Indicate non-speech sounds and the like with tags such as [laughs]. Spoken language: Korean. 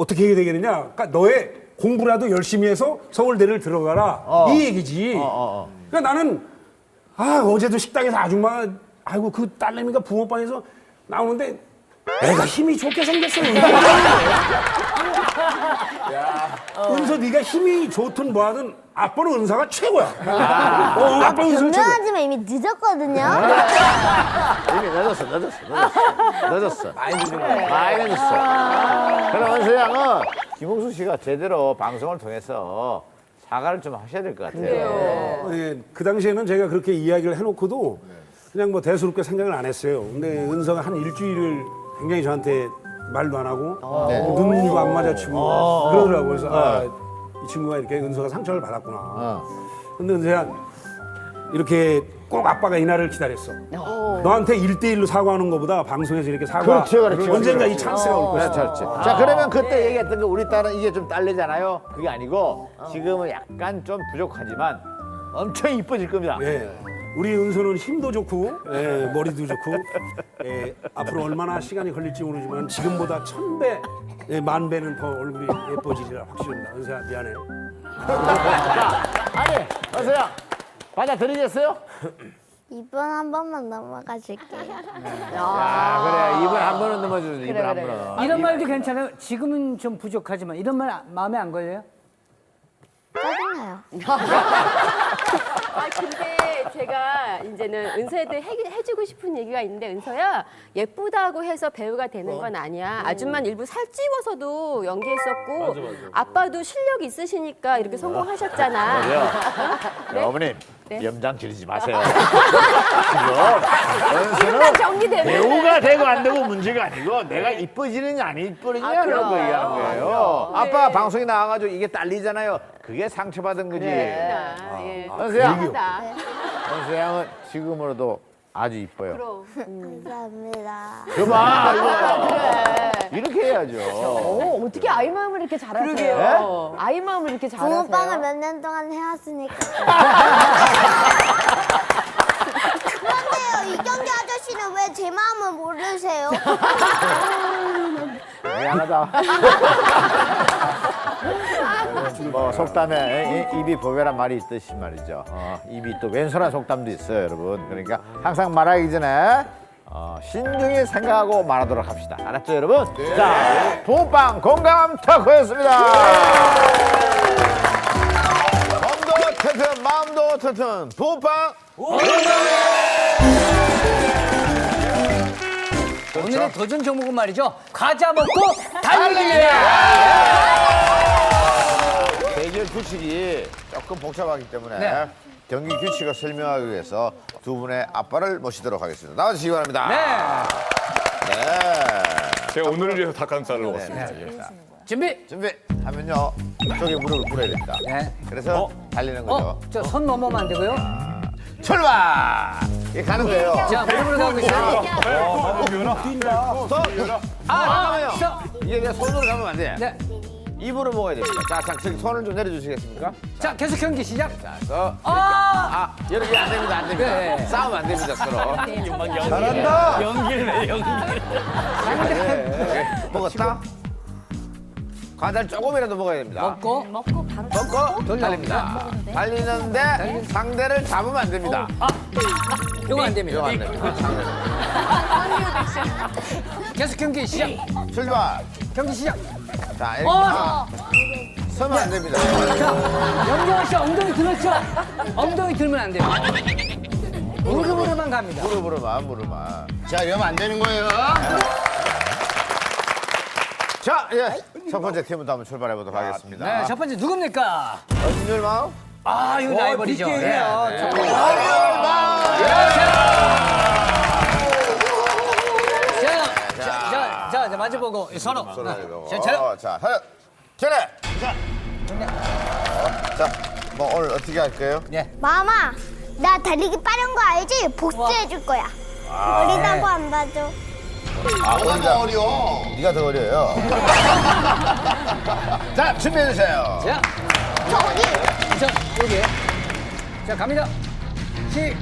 어떻게 해야 되겠느냐? 그러니까 너의 공부라도 열심히 해서 서울대를 들어가라 이 얘기지. 그러니까 나는 아 어제도 식당에서 아줌마 아이고 그 딸내미가 붕어빵에서 나오는데 애가 힘이 좋게 생겼어. 은서 [laughs] 네가 힘이 좋든 뭐하든 아빠는 은사가 최고야. 어, 아빠 은사 최고. 변명하지만 이미 늦었거든요. 이미 늦었어, 늦었어, 늦었어. 늦었어. 많이 늦은 거야. 많이 늦었어. 원수 양은 김홍수 씨가 제대로 방송을 통해서 사과를 좀 하셔야 될 것 같아요. 예, 그 당시에는 제가 그렇게 이야기를 해놓고도 그냥 뭐 대수롭게 생각을 안 했어요. 근데 은서가 한 일주일을 굉장히 저한테 말도 안 하고 눈도 안 마주치고 그러더라고요. 그래서 아, 이 친구가 이렇게 은서가 상처를 받았구나. 어. 근데 은서야 이렇게 꼭 아빠가 이날을 기다렸어. 너한테 일대일로 사과하는 것보다 방송에서 이렇게 사과 그렇지, 그렇지, 언젠가 그렇지. 이 찬스가 올 것이다. 그렇지, 그렇지. 자, 그러면 그때 얘기했던 거 우리 딸은 이게 좀 딸리잖아요. 그게 아니고 지금은 약간 좀 부족하지만 엄청 이뻐질 겁니다. 예. 우리 은서는 힘도 좋고 예, 머리도 좋고 예, 앞으로 얼마나 시간이 걸릴지 모르지만 지금보다 천 배, 예, 만 배는 더 얼굴이 예뻐지리라 확실합니다. 은서야 미안해. [laughs] 아니, 양 받아들이겠어요? 이번 한 번만 넘어가 줄게요. 야, 그래. 이번 한 번은 넘어주죠. 이번 한 번은. 이런 말도 괜찮아요. 지금은 좀 부족하지만 이런 말 아- 마음에 안 걸려요? 짜증나요. [laughs] 아 이제는 은서한테 해, 해주고 싶은 얘기가 있는데 은서야 예쁘다고 해서 배우가 되는 건 아니야. 아줌마는 일부 살찌워서도 연기했었고 아빠도 실력 있으시니까 이렇게 성공하셨잖아. [laughs] 네? 어머님, 네. 염장 지르지 마세요. [laughs] 지금 정리되면 배우가 되고 안 되고 문제가 아니고 내가 이뻐지느냐 안 이뻐지느냐 아, 그런 거 그럼. 얘기하는 거예요. 아빠 네. 방송에 나와가지고 이게 딸리잖아요. 그게 상처받은 거지. 예. 원수야, 하다. 원수 양은 지금으로도 아주 이뻐요. 그럼. 감사합니다. 그만 이거 이렇게 해야죠. 어, 어떻게 아이 마음을 이렇게 잘하세요? 그러게요. 아이 마음을 이렇게 잘하세요? 붕어빵을 몇 년 동안 해왔으니까. [laughs] 그런데요, 이경기 아저씨는 왜 제 마음을 모르세요? [laughs] 미안하다. [laughs] 뭐 속담에 이- 입이 보배란 말이 있듯이 말이죠. 어, 입이 또 왼손한 속담도 있어요, 여러분. 그러니까 항상 말하기 전에 어, 신중히 생각하고 말하도록 합시다. 알았죠, 여러분? 자, 붕어빵 공감 터크였습니다. 몸도 튼튼, 마음도 튼튼, 붕어빵 오늘의 도전 종목은 말이죠. 과자 먹고 달리기. 규칙이 조금 복잡하기 때문에 네. 경기 규칙을 설명하기 위해서 두 분의 아빠를 모시도록 하겠습니다. 나와주시기 바랍니다. 네. 네. 제가 오늘을 위해서 닭가슴살을 먹었습니다. 준비. 준비 하면요. 저기 무릎을 꿇어야 됩니다. 네. 그래서 달리는 거죠. 어, 저 손 넘으면 안 되고요. 출발! 이게 가는 거예요. 자, 무릎으로 가고 있어요. 손! 아, 잠깐만요. 자, 이게 그냥 손으로 잡으면 안 돼. 네. 입으로 먹어야 됩니다. 자, 자, 저기 손을 좀 내려주시겠습니까? 자, 계속 경기 시작. 자, 서. 아! 아, 이렇게 안 됩니다, 안 됩니다. 네. 싸우면 안 됩니다, 서로. 먹었다? 과자를 조금이라도 먹어야 됩니다. 먹고 먹고 바로 먹고 달립니다. 달리는데 상대를 잡으면 안 됩니다. 이거 안 이거 됩니다. 안 됩니다. 계속 경기 시작. 출발. 경기 시작. 자, 이렇게 어! 아, 서면 안 됩니다. 자, 영경아 씨 엉덩이 들었죠? 엉덩이 들면 안 돼요. 무릎으로만 갑니다. 무릎으로만, 무릎만. 자, 이러면 안 되는 거예요. 자, 예. 첫 번째 팀부터 한번 출발해 보도록 하겠습니다. 네, 첫 번째 누굽니까? 어진율 마음? 아, 이거 라이벌이죠. 네. 자, 자, 자, 자, 자, 마주보고 서로. 아, 이거. 자, 자, 어, 자, 하나. 자. 어, 자, 뭐 오늘 어떻게 할까요? 예. 마마, 나 달리기 빠른 거 알지? 복수해 줄 거야. 어리다고 안 봐줘. 아, 뭐가 더 어려워? 네가 더 어려요. [laughs] 자, 준비해 주세요. 자, 저기. 자, 여기. 자, 갑니다. 시.